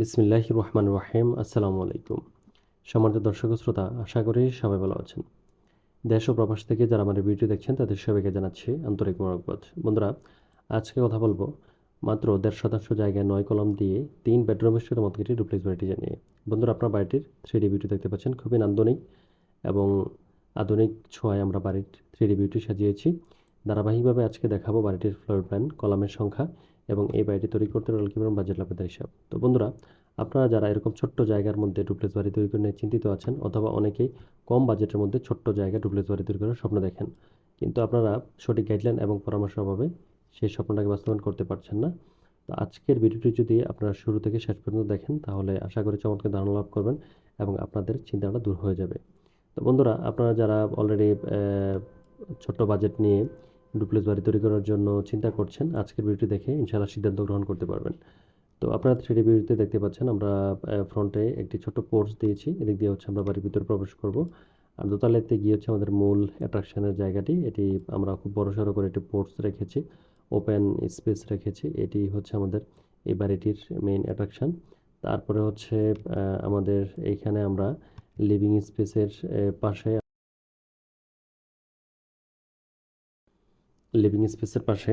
বিসমিল্লাহ রহমান রাহিম আসসালামু আলাইকুম। সম্মানিত দর্শক শ্রোতা, আশা করি সবাই ভালো আছেন। দেশ ও প্রবাস থেকে যারা আমাদের ভিডিও দেখছেন, তাদের সবাইকে জানাচ্ছি আন্তরিক মোরকবাদ বন্ধুরা, আজকে কথা বলব মাত্র দেড় শতাংশ জায়গায় নয় কলম দিয়ে তিন বেডরুমের সাথে মতো একটি ডুপ্লেক্স বাড়িটি জানিয়ে। বন্ধুরা, আপনার বাড়িটির থ্রি ডি বিউটি দেখতে পাচ্ছেন, খুবই নান্দনিক এবং আধুনিক ছোঁয়ায় আমরা বাড়ির থ্রি ডি বিউটি সাজিয়েছি। ধারাবাহিকভাবে আজকে দেখাবো বাড়িটির ফ্লোর প্ল্যান, কলামের সংখ্যা এবং এই বাড়িটি তৈরি করতে রোল কীভাবে বাজেট লাভের হিসাব। তো বন্ধুরা, আপনারা যারা এরকম ছোট্ট জায়গার মধ্যে ডুপ্লেক্স বাড়ি তৈরি করে নিয়ে চিন্তিত আছেন অথবা অনেকেই কম বাজেটের মধ্যে ছোট্ট জায়গায় ডুপ্লেক্স বাড়ি তৈরি করার স্বপ্ন দেখেন, কিন্তু আপনারা সঠিক গাইডলাইন এবং পরামর্শের অভাবে সেই স্বপ্নটাকে বাস্তবায়ন করতে পারছেন না। তো আজকের ভিডিওটি যদি আপনারা শুরু থেকে শেষ পর্যন্ত দেখেন, তাহলে আশা করি চমৎকার ধারণা লাভ করবেন এবং আপনাদের চিন্তাটা দূর হয়ে যাবে। তো বন্ধুরা, আপনারা যারা অলরেডি ছোট্ট বাজেট নিয়ে ডুপ্লেক্স বাড়ি তৈরি করার জন্য চিন্তা করছেন, আজকের ভিডিওটি দেখে ইনশাআল্লাহ সিদ্ধান্ত গ্রহণ করতে পারবেন। তো আপনারা থ্রি ভিডিওতে দেখতে পাচ্ছেন, আমরা ফ্রন্টে একটি ছোট পোর্টস দিয়েছি, এদিক দিয়ে হচ্ছে আমরা বাড়ির ভিতরে প্রবেশ করব। আর দোতলাতে গিয়ে হচ্ছে আমাদের মূল অ্যাট্রাকশনের জায়গাটি, এটি আমরা খুব বড় সড়ো করে একটি পোর্টস রেখেছি ওপেন স্পেস রেখেছি, এটি হচ্ছে আমাদের এই বাড়িটির মেইন অ্যাট্রাকশন তারপরে হচ্ছে আমাদের এইখানে আমরা লিভিং স্পেসের পাশে লিভিং স্পেসের পাশে।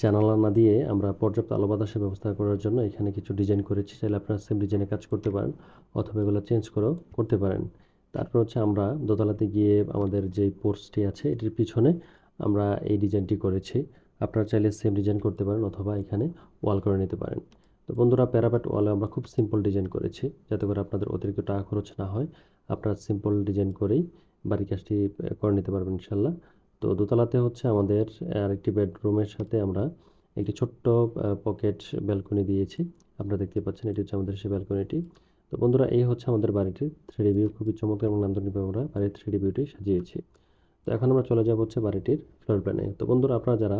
জানালা না দিয়ে আমরা পর্যাপ্ত আলো বাতাসের ব্যবস্থা করার জন্য এখানে কিছু ডিজাইন করেছি। চাইলে আপনারা সেম ডিজাইনে কাজ করতে পারেন, অথবা এগুলো চেঞ্জ করেও করতে পারেন। তারপর হচ্ছে আমরা দোতলাতে গিয়ে আমাদের যে পোর্সটি আছে, এটির পিছনে আমরা এই ডিজাইনটি করেছি। আপনারা চাইলে সেম ডিজাইন করতে পারেন, অথবা এখানে ওয়াল করে নিতে পারেন। তো বন্ধুরা প্যারাপ্যাট ওয়ালে আমরা খুব সিম্পল ডিজাইন করেছি, যাতে করে আপনাদের অতিরিক্ত টাকা খরচ না হয়। আপনারা সিম্পল ডিজাইন করেই বাড়ির কাজটি করে নিতে পারবেন ইনশাল্লাহ তো দোতলাতে হচ্ছে আমাদের আরেকটি বেডরুমের সাথে আমরা একটি ছোট্ট পকেট ব্যালকনি দিয়েছি। আপনারা দেখতে পাচ্ছেন, এটি হচ্ছে আমাদের সেই ব্যালকনিটি। তো বন্ধুরা, এই হচ্ছে আমাদের বাড়িটির থ্রি ভিউ খুবই চমৎকার এবং নান্দনিকভাবে আমরা বাড়ির থ্রি বিউটি সাজিয়েছি। তো এখন আমরা চলে যাব হচ্ছে বাড়িটির ফ্লোর প্ল্যানে তো বন্ধুরা, আপনারা যারা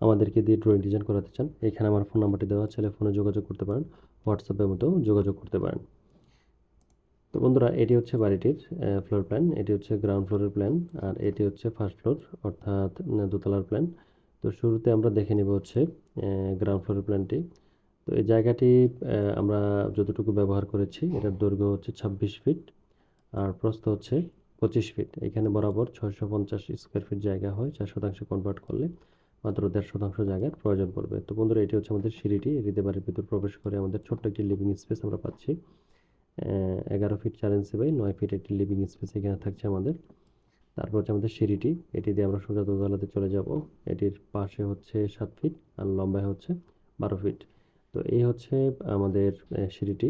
আমাদেরকে দিয়ে ড্রয়িং ডিজাইন করাতে চান, এখানে আমার ফোন নাম্বারটি দেওয়া আছে। ফোনে যোগাযোগ করতে পারেন হোয়াটসঅ্যাপের মতো যোগাযোগ করতে পারেন। তো বন্ধুরা, এটি হচ্ছে বাড়িটির ফ্লোর প্ল্যান এটি হচ্ছে গ্রাউন্ড ফ্লোরের প্ল্যান আর এটি হচ্ছে ফার্স্ট ফ্লোর অর্থাৎ দোতলার প্ল্যান তো শুরুতে আমরা দেখে নিব হচ্ছে গ্রাউন্ড ফ্লোরের প্ল্যানটি তো এই জায়গাটি আমরা যতটুকু ব্যবহার করেছি, এটার দৈর্ঘ্য হচ্ছে ছাব্বিশ ফিট আর প্রস্থ হচ্ছে পঁচিশ ফিট এখানে বরাবর ছয়শো পঞ্চাশ স্কোয়ার ফিট জায়গা হয় চার শতাংশ কনভার্ট করলে মাত্র দেড় শতাংশ জায়গার প্রয়োজন পড়বে। তো বন্ধুরা, এটি হচ্ছে আমাদের সিঁড়িটি এটিতে বাড়ির ভিতর প্রবেশ করে আমাদের ছোট্ট একটি লিভিং স্পেস আমরা পাচ্ছি। এগারো ফিট চার ইঞ্চি বাই নয় ফিট একটি লিভিং স্পেস এখানে থাকছে আমাদের। তারপর হচ্ছে আমাদের সিঁড়িটি। এটি দিয়ে আমরা সোজা দোতলাতে চলে যাব। এটির পাশে হচ্ছে সাত ফিট আর লম্বায় হচ্ছে বারো ফিট তো এই হচ্ছে আমাদের সিঁড়িটি।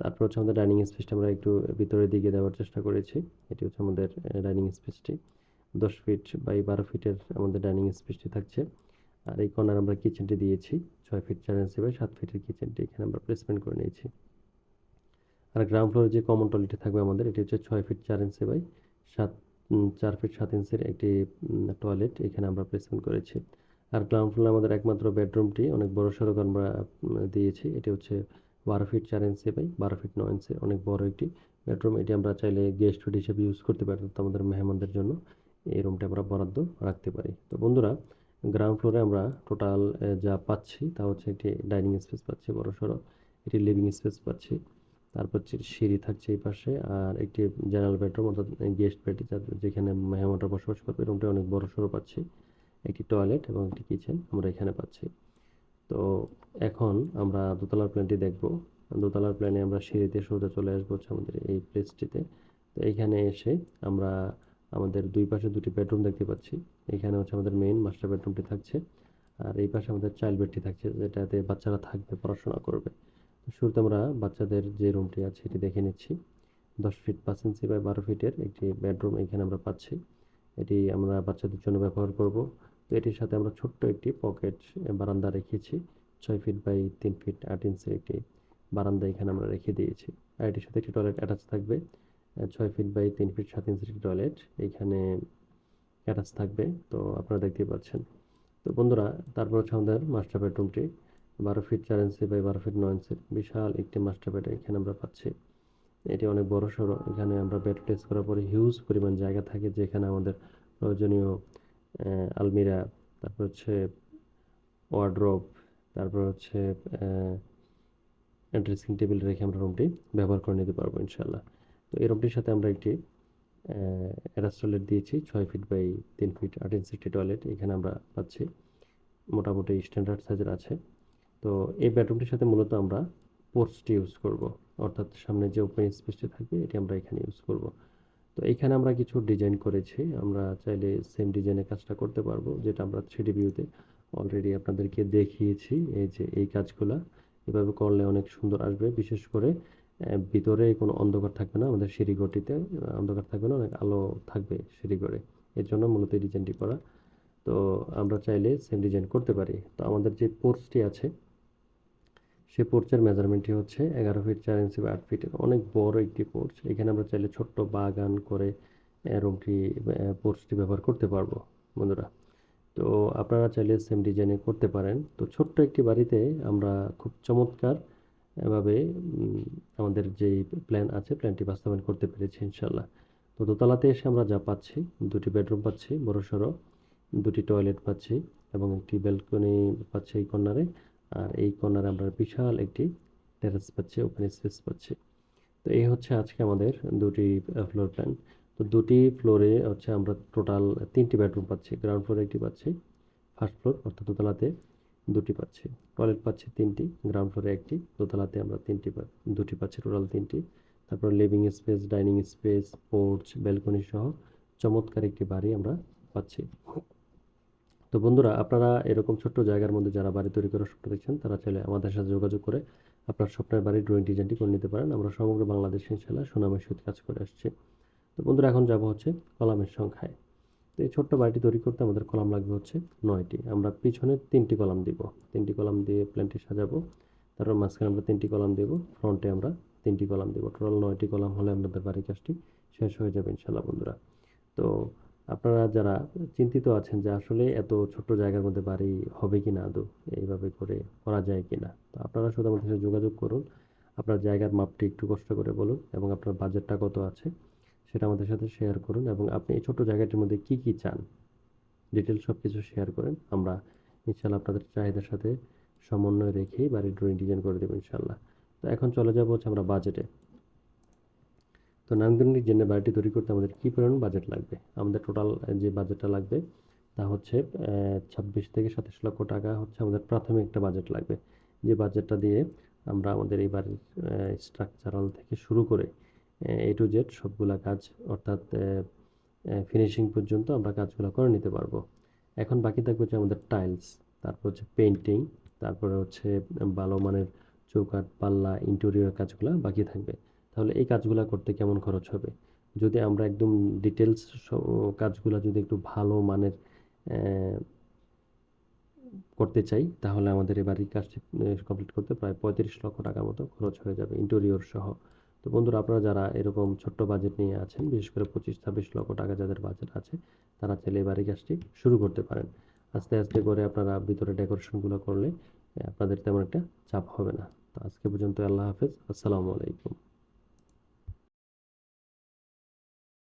তারপর হচ্ছে আমাদের ডাইনিং স্পেসটা আমরা একটু ভিতরের দিকে দেওয়ার চেষ্টা করেছি। এটি হচ্ছে আমাদের ডাইনিং স্পেসটি দশ ফিট বাই বারো ফিটের আমাদের ডাইনিং স্পেসটি থাকছে। আর এই কর্নার আমরা কিচেনটি দিয়েছি। ছয় ফিট চার ইঞ্চি বাই সাত ফিটের কিচেনটি এখানে আমরা প্লেসমেন্ট করে নিয়েছি। আর গ্রাউন্ড ফ্লোরে যে কমন টয়লেটটি থাকবে আমাদের, এটি হচ্ছে ছয় ফিট চার ইঞ্চি বাই সাত চার ফিট সাত ইঞ্চির একটি টয়লেট এখানে আমরা প্লেসমেন্ট করেছি। আর গ্রাউন্ড ফ্লোরে আমাদের একমাত্র বেডরুমটি অনেক বড় সড়ক আমরা দিয়েছি। এটি হচ্ছে বারো ফিট চার ইঞ্চি বাই বারো ফিট নয় ইঞ্চি অনেক বড় একটি বেডরুম এটি আমরা চাইলে গেস্ট বেড হিসেবে ইউজ করতে পারি আমাদের মেহমানদের জন্য এই রুমটা আমরা বরাদ্দ রাখতে পারি। তো বন্ধুরা গ্রাউন্ড ফ্লোরে আমরা টোটাল যা পাচ্ছি তা হচ্ছে একটি ডাইনিং স্পেস পাচ্ছি, বড় সড়ো। একটি লিভিং স্পেস পাচ্ছি। তারপর সিঁড়ি থাকছে এই পাশে আর একটি জেনারেল বেডরুম অর্থাৎ গেস্ট বেড যেখানে মেহমানরা বসবাস করবে। রুমটা অনেক বড় সড়ো পাচ্ছি। একটি টয়লেট এবং একটি কিচেন আমরা এখানে পাচ্ছি। তো এখন আমরা দোতলার প্ল্যানটি দেখব। দোতলার প্ল্যানে আমরা সিঁড়িতে সোজা চলে আসব হচ্ছে আমাদের এই প্লেসটিতে তো এইখানে এসে আমরা আমাদের দুই পাশে দুটি বেডরুম দেখতে পাচ্ছি। এখানে হচ্ছে আমাদের মেইন মাস্টার বেডরুমটি থাকছে। আর এই পাশে আমাদের চাইল্ড বেডটি থাকছে, যেটাতে বাচ্চারা থাকবে, পড়াশোনা করবে। শুরুতে আমরা বাচ্চাদের যে রুমটি আছে এটি দেখে নিচ্ছি। দশ ফিট পাঁচ ইঞ্চি বাই বারো ফিটের একটি বেডরুম এখানে আমরা পাচ্ছি। এটি আমরা বাচ্চাদের জন্য ব্যবহার করব। তো এটির সাথে আমরা ছোট্ট একটি পকেট বারান্দা রেখেছি। ছয় ফিট বাই তিন ফিট আট ইঞ্চির একটি বারান্দা এখানে আমরা রেখে দিয়েছি। আর এটির সাথে একটি টয়লেট অ্যাটাচ থাকবে। ছয় ফিট বাই তিন ফিট সাত ইঞ্চির একটি টয়লেট এইখানে অ্যাটাচ থাকবে। তো আপনারা দেখতেই পাচ্ছেন। তো বন্ধুরা, তারপর হচ্ছে আমাদের মাস্টার বেডরুমটি বারো ফিট চার ইঞ্চি বাই বারো ফিট নয় ইঞ্চির বিশাল একটি মাস্টার বেড এখানে আমরা পাচ্ছি। এটি অনেক বড় সড়ো, এখানে আমরা বেড প্লেস করার পরে হিউজ পরিমাণ জায়গা থাকে যেখানে আমাদের প্রয়োজনীয় আলমিরা, তারপর হচ্ছে ওয়ার্ড্রোপ তারপর হচ্ছে ড্রেসিং টেবিল রেখে আমরা রুমটি ব্যবহার করে নিতে পারব ইনশাল্লাহ তো এই রুমটির সাথে আমরা একটি অ্যাটাচ টয়লেট দিয়েছি, ছয় ফিট বাই তিন ফিট আট ইঞ্চি টয়লেট এখানে আমরা পাচ্ছি। মোটামুটি স্ট্যান্ডার্ড সাইজের আছে। তো এই বেডরুমটির সাথে মূলত আমরা পোর্চটি ইউজ করব। অর্থাৎ সামনে যে ওপেন স্পেসটি থাকবে, এটি আমরা এখানে ইউজ করব। তো এখানে আমরা কিছু ডিজাইন করেছি। আমরা চাইলে সেম ডিজাইনের কাজটা করতে পারব, যেটা আমরা থ্রিডি ভিউতে অলরেডি আপনাদেরকে দেখিয়েছি। এই যে এই কাজগুলা এভাবে করলে অনেক সুন্দর আসবে। বিশেষ করে ভিতরে কোনো অন্ধকার থাকবে না, আমাদের সিঁড়িঘরটিতে অন্ধকার থাকবে না, অনেক আলো থাকবে সিঁড়িঘরে। এর জন্য মূলত এই ডিজাইনটি করা। তো আমরা চাইলে সেম ডিজাইন করতে পারি। তো আমাদের যে পোর্চটি আছে সে পোর্চের মেজারমেন্টটি হচ্ছে এগারো ফিট চার ইঞ্চি বা আট ফিটের অনেক বড় একটি পোর্চ এখানে আমরা চাইলে ছোট্ট বাগান করে রুমটি পোর্চটি ব্যবহার করতে পারব, বন্ধুরা। তো আপনারা চাইলে সেম ডিজাইনে করতে পারেন। তো ছোট্ট একটি বাড়িতে আমরা খুব চমৎকার এভাবে আমাদের যেই প্ল্যান আছে প্ল্যানটি বাস্তবায়ন করতে পেরেছি ইনশাল্লাহ তো দোতলাতে এসে আমরা যা পাচ্ছি, দুটি বেডরুম পাচ্ছি বড় সড়ো দুটি টয়লেট পাচ্ছি এবং একটি ব্যালকনি পাচ্ছি এই কর্নারে আর এই কর্নারে আমরা বিশাল একটি টেরেস পাচ্ছি ওপেন স্পেস পাচ্ছি। তো এই হচ্ছে আজকে আমাদের দুটি ফ্লোর প্ল্যান তো দুটি ফ্লোরে হচ্ছে আমরা টোটাল তিনটি বেডরুম পাচ্ছি গ্রাউন্ড ফ্লোরে একটি পাচ্ছি ফার্স্ট ফ্লোর অর্থাৎ দোতলাতে দুটি পাচ্ছি। টয়লেট পাচ্ছি তিনটি গ্রাউন্ড ফ্লোরে একটি, দোতলাতে আমরা তিনটি দুটি পাচ্ছি টোটাল তিনটি। তারপর living space dining space porch balcony সহ চমৎকার একটি বাড়ি আমরা পাচ্ছি। তো বন্ধুরা, আপনারা এরকম ছোট্ট জায়গার মধ্যে যারা বাড়ি তৈরি করার স্বপ্ন দেখছেন, তারা চাইলে আমাদের সাথে যোগাযোগ করে আপনার স্বপ্নের বাড়ির ড্রয়িং ডিজাইনটি করে নিতে পারেন। আমরা সমগ্র বাংলাদেশে ইনশাল্লাহ সুনামের সহিত কাজ করে আসছি। তো বন্ধুরা, এখন যাব হচ্ছে কলামের সংখ্যায়। তো এই ছোট্ট বাড়িটি তৈরি করতে আমাদের কলাম লাগবে হচ্ছে নয়টি। আমরা পিছনে তিনটি কলাম দিব। তিনটি কলাম দিয়ে প্ল্যানটি সাজাবো। তারপর মাঝখানে আমরা তিনটি কলাম দেব। ফ্রন্টে আমরা তিনটি কলাম দেব। টোটাল নয়টি কলাম হলে আমাদের বাড়ির কাজটি শেষ হয়ে যাবে ইনশাল্লাহ বন্ধুরা। তো আপনারা যারা চিন্তিত আছেন যে আসলে এত ছোট্ট জায়গার মধ্যে বাড়ি হবে কি না আদৌ, এইভাবে করে করা যায় কি না তো আপনারা শুধু আমাদের সাথে যোগাযোগ করুন। আপনার জায়গার মাপটি একটু কষ্ট করে বলুন এবং আপনার বাজেটটা কত আছে সেটা আমাদের সাথে শেয়ার করুন এবং আপনি এই ছোট্ট জায়গাটির মধ্যে কি কি চান ডিটেলস সব কিছু শেয়ার করেন। আমরা ইনশাল্লাহ আপনাদের চাহিদার সাথে সমন্বয় রেখেই বাড়ির ড্রয়িং ডিজাইন করে দেবো ইনশাল্লাহ তো এখন চলে যাব হচ্ছে আমরা বাজেটে। তো নান্দনিক জেনে বাড়িটি তৈরি করতে আমাদের কী পরিমাণ বাজেট লাগবে? আমাদের টোটাল যে বাজেটটা লাগবে, তা হচ্ছে ছাব্বিশ থেকে সাতাশ লক্ষ টাকা হচ্ছে আমাদের প্রাথমিক একটা বাজেট লাগবে। যে বাজেটটা দিয়ে আমরা আমাদের এই বাড়ির স্ট্রাকচারাল থেকে শুরু করে এ টু জেড সবগুলা কাজ, অর্থাৎ ফিনিশিং পর্যন্ত আমরা কাজগুলো করে নিতে পারব। এখন বাকি থাকবে হচ্ছে আমাদের টাইলস তারপর হচ্ছে পেন্টিং তারপরে হচ্ছে ভালো মানের চৌকাঠ, পাল্লা ইন্টেরিয়র কাজগুলো বাকি থাকবে। তাহলে এই কাজগুলো করতে কেমন খরচ হবে? যদি আমরা একদম ডিটেলস কাজগুলো যদি একটু ভালো মানের করতে চাই, তাহলে আমাদের এই বাড়ির কাজটি কমপ্লিট করতে প্রায় পঁয়ত্রিশ লক্ষ টাকা মতো খরচ হয়ে যাবে ইন্টেরিয়র সহ। তো বন্ধুরা, আপনারা যারা এরকম ছোট্ট বাজেট নিয়ে আছেন, বিশেষ করে পঁচিশ, ছাব্বিশ লক্ষ টাকা যাদের বাজেট আছে, তারা চাইলে এই বাড়ির কাজটি শুরু করতে পারেন। আস্তে আস্তে করে আপনারা ভিতরে ডেকোরেশনগুলো করলে আপনাদের তেমন একটা চাপ হবে না। তো আজকে পর্যন্ত আল্লাহ হাফেজ। আসসালামু আলাইকুম।